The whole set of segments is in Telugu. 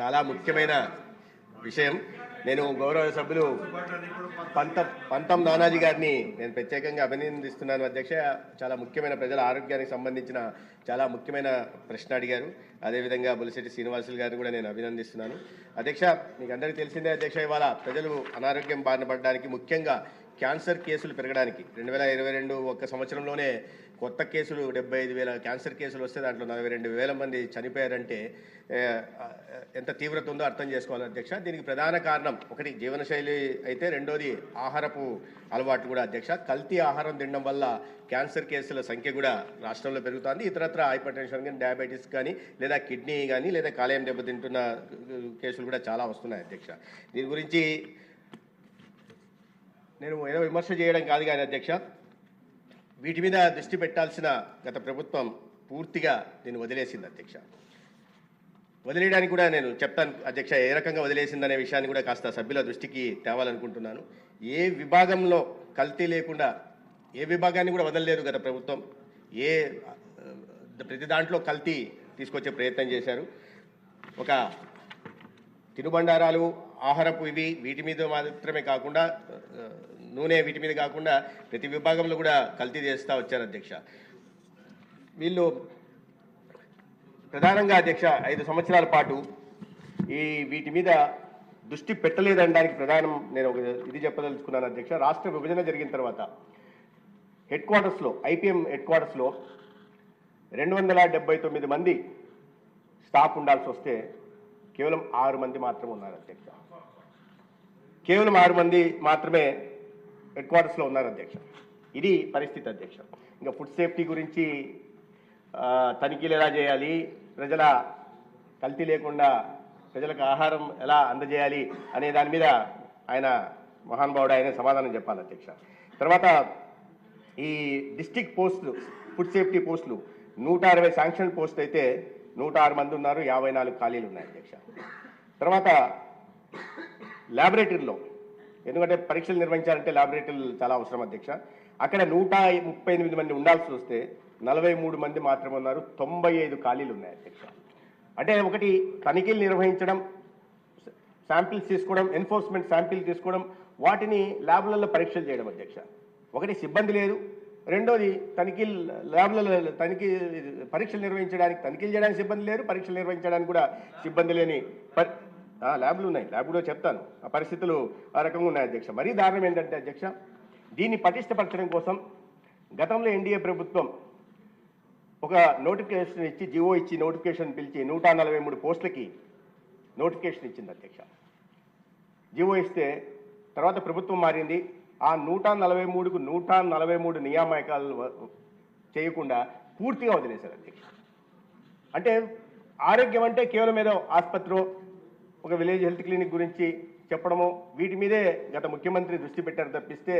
చాలా ముఖ్యమైన విషయం. నేను గౌరవ సభ్యులు పంత పంతం నానాజీ గారిని నేను ప్రత్యేకంగా అభినందిస్తున్నాను అధ్యక్ష. చాలా ముఖ్యమైన ప్రజల ఆరోగ్యానికి సంబంధించిన చాలా ముఖ్యమైన ప్రశ్న అడిగారు. అదేవిధంగా బులిశెట్టి శ్రీనివాసులు గారిని కూడా నేను అభినందిస్తున్నాను. అధ్యక్ష మీకు అందరికీ తెలిసిందే అధ్యక్ష ఇవాళ ప్రజలు అనారోగ్యం బారిన పడడానికి ముఖ్యంగా క్యాన్సర్ కేసులు పెరగడానికి. రెండు వేల ఇరవై రెండు ఒక్క సంవత్సరంలోనే కొత్త కేసులు డెబ్బై ఐదు వేల క్యాన్సర్ కేసులు వస్తే దాంట్లో నలభై రెండు వేల మంది చనిపోయారంటే ఎంత తీవ్రత ఉందో అర్థం చేసుకోవాలి అధ్యక్ష. దీనికి ప్రధాన కారణం ఒకటి జీవనశైలి అయితే రెండోది ఆహారపు అలవాటు కూడా అధ్యక్ష. కల్తీ ఆహారం తినడం వల్ల క్యాన్సర్ కేసుల సంఖ్య కూడా రాష్ట్రంలో పెరుగుతుంది. ఇతరత్ర హైపర్ టెన్షన్ కానీ డయాబెటీస్ కానీ లేదా కిడ్నీ కానీ లేదా కాలేయం దెబ్బతింటున్న కేసులు కూడా చాలా వస్తున్నాయి అధ్యక్ష. దీని గురించి నేను ఏదో విమర్శ చేయడం కాదు కానీ అధ్యక్ష వీటి మీద దృష్టి పెట్టాల్సిన గత ప్రభుత్వం పూర్తిగా నేను వదిలేసింది అధ్యక్ష. వదిలేయడానికి కూడా నేను చెప్తాను అధ్యక్ష ఏ రకంగా వదిలేసిందనే విషయాన్ని కూడా కాస్త సభ్యుల దృష్టికి తేవాలనుకుంటున్నాను. ఏ విభాగంలో కల్తీ లేకుండా ఏ విభాగాన్ని కూడా వదలలేదు గత ప్రభుత్వం ఏ ప్రతి దాంట్లో కల్తీ తీసుకొచ్చే ప్రయత్నం చేశారు. ఒక తినుబండారాలు ఆహారపు ఇవి వీటి మీద మాత్రమే కాకుండా నూనె వీటి మీద కాకుండా ప్రతి విభాగంలో కూడా కల్తీ చేస్తూ వచ్చారు అధ్యక్ష. వీళ్ళు ప్రధానంగా అధ్యక్ష ఐదు సంవత్సరాల పాటు ఈ వీటి మీద దృష్టి పెట్టలేదనడానికి ప్రధానం నేను ఒక ఇది చెప్పదలుచుకున్నాను అధ్యక్ష. రాష్ట్ర విభజన జరిగిన తర్వాత హెడ్ క్వార్టర్స్లో ఐపీఎం హెడ్ క్వార్టర్స్లో రెండు వందల డెబ్బై తొమ్మిది మంది స్టాఫ్ ఉండాల్సి వస్తే కేవలం ఆరు మంది మాత్రమే ఉన్నారు అధ్యక్ష. కేవలం ఆరు మంది మాత్రమే హెడ్ క్వార్టర్స్లో ఉన్నారు అధ్యక్ష. ఇది పరిస్థితి అధ్యక్ష. ఇంకా ఫుడ్ సేఫ్టీ గురించి తనిఖీలు ఎలా చేయాలి? ప్రజల కల్తీ లేకుండా ప్రజలకు ఆహారం ఎలా అందజేయాలి అనే దాని మీద ఆయన మహానుభావుడు ఆయన సమాధానం చెప్పాలి అధ్యక్ష. తర్వాత ఈ డిస్టిక్ పోస్టులు ఫుడ్ సేఫ్టీ పోస్టులు నూట అరవై శాంక్షన్ పోస్ట్ అయితే నూట ఆరు మంది ఉన్నారు యాభై నాలుగు ఖాళీలు ఉన్నాయి అధ్యక్ష. తర్వాత ల్యాబొరేటరీలో ఎందుకంటే పరీక్షలు నిర్వహించాలంటే ల్యాబొరేటరీలు చాలా అవసరం అధ్యక్ష. అక్కడ నూట ముప్పై ఎనిమిది మంది ఉండాల్సి వస్తే నలభై మూడు మంది మాత్రమే ఉన్నారు. తొంభై ఐదు ఖాళీలు ఉన్నాయి అధ్యక్ష. అంటే ఒకటి తనిఖీలు నిర్వహించడం శాంపిల్స్ తీసుకోవడం ఎన్ఫోర్స్మెంట్ శాంపిల్ తీసుకోవడం వాటిని ల్యాబ్లలో పరీక్షలు చేయడం అధ్యక్ష. ఒకటి సిబ్బంది లేదు. రెండోది తనిఖీలు ల్యాబ్లలో తనిఖీ పరీక్షలు నిర్వహించడానికి తనిఖీలు చేయడానికి సిబ్బంది లేరు పరీక్షలు నిర్వహించడానికి కూడా సిబ్బంది లేని పరి ల్యాబ్లు ఉన్నాయి. ల్యాబ్ కూడా చెప్తాను. ఆ పరిస్థితులు ఆ రకంగా ఉన్నాయి అధ్యక్ష. మరీ దారుణం ఏంటంటే అధ్యక్ష దీన్ని పటిష్టపరచడం కోసం గతంలో ఎన్డీఏ ప్రభుత్వం ఒక నోటిఫికేషన్ ఇచ్చి జివో ఇచ్చి నోటిఫికేషన్ పిలిచి నూట నలభై మూడు పోస్టులకి నోటిఫికేషన్ ఇచ్చింది అధ్యక్ష. జివో ఇస్తే తర్వాత ప్రభుత్వం మారింది. ఆ నూట నలభై మూడుకు నూట నలభై మూడు నియామకాలు చేయకుండా పూర్తిగా వదిలేశారు అధ్యక్ష. అంటే ఆరోగ్యం అంటే కేవలం ఏదో ఆసుపత్రి ఒక విలేజ్ హెల్త్ క్లినిక్ గురించి చెప్పడము. వీటి మీదే గత ముఖ్యమంత్రి దృష్టి పెట్టారు తప్పిస్తే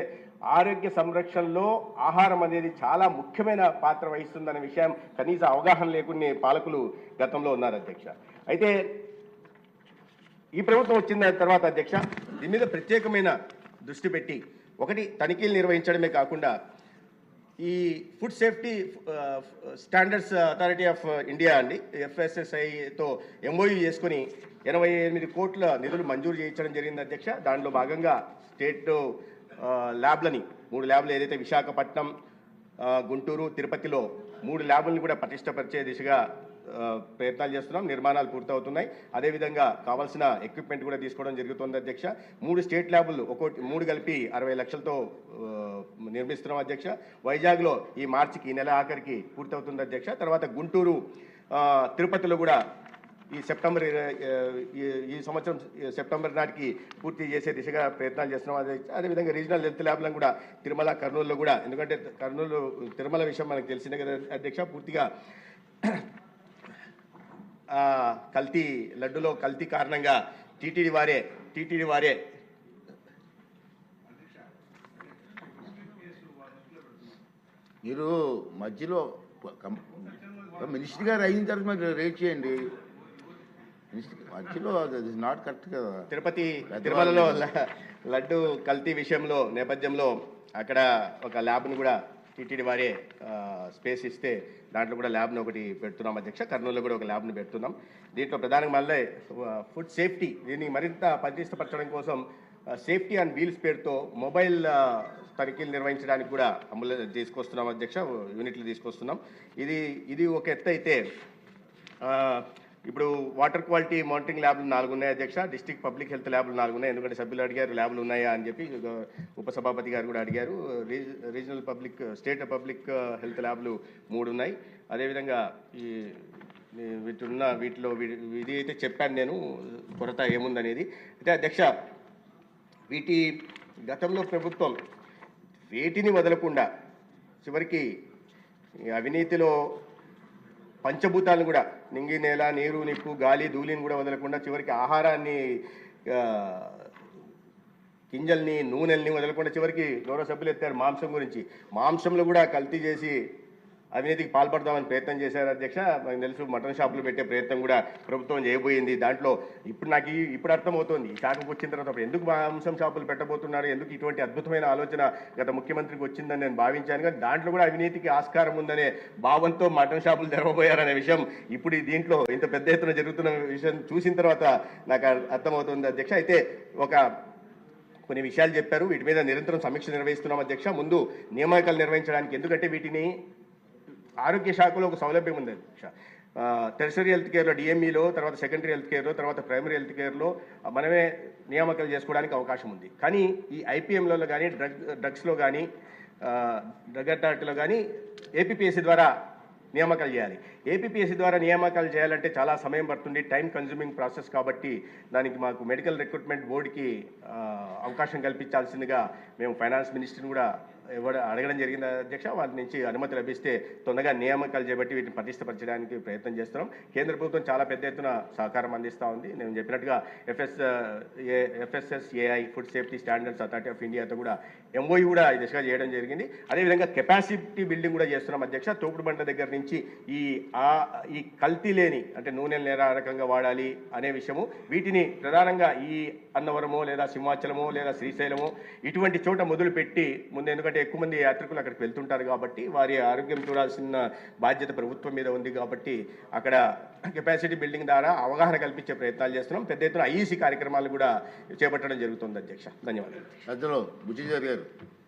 ఆరోగ్య సంరక్షణలో ఆహారం అనేది చాలా ముఖ్యమైన పాత్ర వహిస్తుందనే విషయం కనీస అవగాహన లేకునే పాలకులు గతంలో ఉన్నారు అధ్యక్ష. అయితే ఈ ప్రభుత్వం వచ్చిన తర్వాత అధ్యక్ష దీని మీద ప్రత్యేకమైన దృష్టి పెట్టి ఒకటి తనిఖీలు నిర్వహించడమే కాకుండా ఈ food safety standards authority of India అండి. ఎఫ్ఎస్ఎస్ఐతో ఎంఓయూ చేసుకుని ఎనభై ఎనిమిది కోట్ల నిధులు మంజూరు చేయించడం జరిగింది అధ్యక్ష. దాంట్లో భాగంగా స్టేట్ uh, ల్యాబ్లని మూడు ల్యాబ్లు ఏదైతే విశాఖపట్నం uh, గుంటూరు తిరుపతిలో మూడు ల్యాబ్లను కూడా పటిష్టపరిచే దిశగా ప్రయత్నాలు చేస్తున్నాం. నిర్మాణాలు పూర్తవుతున్నాయి. అదేవిధంగా కావాల్సిన ఎక్విప్మెంట్ కూడా తీసుకోవడం జరుగుతుంది అధ్యక్ష. మూడు స్టేట్ ల్యాబులు ఒక్కోటి మూడు కలిపి అరవై లక్షలతో నిర్మిస్తున్నాం అధ్యక్ష. వైజాగ్లో ఈ మార్చికి ఈ నెల ఆఖరికి పూర్తవుతుంది అధ్యక్ష. తర్వాత గుంటూరు తిరుపతిలో కూడా ఈ సెప్టెంబర్ ఈ- సంవత్సరం సెప్టెంబర్ నాటికి పూర్తి చేసే దిశగా ప్రయత్నాలు చేస్తున్నాం అదే అదేవిధంగా రీజనల్ హెల్త్ ల్యాబ్లను కూడా తిరుమల కర్నూలులో కూడా ఎందుకంటే కర్నూలు తిరుమల విషయం మనకు తెలిసిందే కదా అధ్యక్ష. పూర్తిగా కల్తీ లడ్డులో కల్తీ కారణంగా టీటీడీ వారే టీటీడీ వారే మీరు మధ్యలో మినిస్టర్ గారు అయిన తర్వాత మరి రేట్ చేయండి మధ్యలో నాట్ కరెక్ట్ కదా తిరుపతి. తిరుమలలో లడ్డు కల్తీ విషయంలో నేపథ్యంలో అక్కడ ఒక ల్యాబ్ను కూడా టీటీడీ వారే స్పేస్ ఇస్తే దాంట్లో కూడా ల్యాబ్ను ఒకటి పెడుతున్నాం అధ్యక్ష. కర్నూలులో కూడా ఒక ల్యాబ్ను పెడుతున్నాం. దీంట్లో ప్రధానంగా మళ్ళీ ఫుడ్ సేఫ్టీ దీన్ని మరింత పటిష్టపరచడం కోసం సేఫ్టీ అండ్ వీల్స్ పేరుతో మొబైల్ తనిఖీలు నిర్వహించడానికి కూడా అమలు తీసుకొస్తున్నాం అధ్యక్ష యూనిట్లు తీసుకొస్తున్నాం. ఇది ఇది ఒక ఎత్తు అయితే ఇప్పుడు వాటర్ క్వాలిటీ మానిటరింగ్ ల్యాబ్లు నాలుగు ఉన్నాయి అధ్యక్ష డిస్ట్రిక్ట్ పబ్లిక్ హెల్త్ ల్యాబ్లు నాలుగు ఉన్నాయి. ఎందుకంటే సభ్యులు అడిగారు ల్యాబ్లు ఉన్నాయా అని చెప్పి ఉపసభాపతి గారు కూడా అడిగారు. Regional public state public health ల్యాబ్లు మూడు ఉన్నాయి. అదేవిధంగా ఈ వీటి ఉన్న వీటిలో ఇది అయితే చెప్పాను నేను కొరత ఏముందనేది. అయితే అధ్యక్ష వీటి గతంలో ప్రభుత్వం వేటిని వదలకుండా చివరికి అవినీతిలో పంచభూతాలను కూడా. నింగి నేల నీరు నిప్పు గాలి ధూళిని కూడా వదలకుండా చివరికి ఆహారాన్ని గింజల్ని నూనెల్ని వదలకుండా చివరికి గౌరవ సభ్యులు ఎత్తారు మాంసం గురించి. మాంసంలో కూడా కల్తీ చేసి అవినీతికి పాల్పడదామని ప్రయత్నం చేశారు అధ్యక్ష. నాకు తెలుసు మటన్ షాపులు పెట్టే ప్రయత్నం కూడా ప్రభుత్వం చేయబోయింది. దాంట్లో ఇప్పుడు నాకు ఇప్పుడు అర్థమవుతోంది. ఈ శాఖకు వచ్చిన తర్వాత ఎందుకు మాంసం షాపులు పెట్టబోతున్నారు? ఎందుకు ఇటువంటి అద్భుతమైన ఆలోచన గత ముఖ్యమంత్రికి వచ్చిందని నేను భావించాను. కానీ దాంట్లో కూడా అవినీతికి ఆస్కారం ఉందనే భావంతో మటన్ షాపులు తెరవబోయారనే విషయం ఇప్పుడు దీంట్లో ఇంత పెద్ద ఎత్తున జరుగుతున్న విషయం చూసిన తర్వాత నాకు అర్థమవుతుంది అధ్యక్ష. అయితే ఒక కొన్ని విషయాలు చెప్పారు. వీటి మీద నిరంతరం సమీక్ష నిర్వహిస్తున్నాం అధ్యక్ష. ముందు నియామకాలు నిర్వహించడానికి ఎందుకంటే వీటిని ఆరోగ్య శాఖలో ఒక సౌలభ్యం ఉంది టెరిసరీ హెల్త్ కేర్లో డిఎంఈలో తర్వాత సెకండరీ హెల్త్ కేర్లో తర్వాత ప్రైమరీ హెల్త్ కేర్లో మనమే నియామకాలు చేసుకోవడానికి అవకాశం ఉంది. కానీ ఈ ఐపీఎంలలో కానీ డ్రగ్ డ్రగ్స్లో కానీ డ్రగ్ అథారిటీలో కానీ ఏపీపీఎస్సీ ద్వారా నియామకాలు చేయాలి. ఏపీపీఎస్సీ ద్వారా నియామకాలు చేయాలంటే చాలా సమయం పడుతుంది టైం కన్జ్యూమింగ్ ప్రాసెస్ కాబట్టి దానికి మాకు మెడికల్ రిక్రూట్మెంట్ బోర్డుకి అవకాశం కల్పించాల్సిందిగా మేము ఫైనాన్స్ మినిస్టర్ని కూడా ఇవ్వడం అడగడం జరిగింది అధ్యక్ష. వాళ్ళ నుంచి అనుమతి లభిస్తే తొందరగా నియామకాలు చేపట్టి వీటిని పటిష్టపరచడానికి ప్రయత్నం చేస్తున్నాం. కేంద్ర ప్రభుత్వం చాలా పెద్ద ఎత్తున సహకారం అందిస్తూ ఉంది. నేను చెప్పినట్టుగా FS A FSSAI food safety standards authority of ఇండియాతో కూడా ఎంఓయూ కూడా ఈ దిశగా చేయడం జరిగింది. అదేవిధంగా కెపాసిటీ బిల్డింగ్ కూడా చేస్తున్నాం అధ్యక్ష. తోపుడు బండ దగ్గర నుంచి ఈ ఆ ఈ కల్తీ లేని అంటే నూనెలు నేర రకంగా వాడాలి అనే విషయము వీటిని ప్రధానంగా ఈ అన్నవరమో లేదా సింహాచలమో లేదా శ్రీశైలమో ఇటువంటి చోట మొదలుపెట్టి ముందు ఎందుకంటే ఎక్కువ మంది యాత్రికులు అక్కడికి వెళ్తుంటారు కాబట్టి వారి ఆరోగ్యం చూడాల్సిన బాధ్యత ప్రభుత్వం మీద ఉంది కాబట్టి అక్కడ కెపాసిటీ బిల్డింగ్ ద్వారా అవగాహన కల్పించే ప్రయత్నాలు చేస్తున్నాం. పెద్ద ఎత్తున ఐఈసీ కార్యక్రమాలు కూడా చేపట్టడం జరుగుతుంది అధ్యక్ష. ధన్యవాదాలు. పెద్దలు గారు.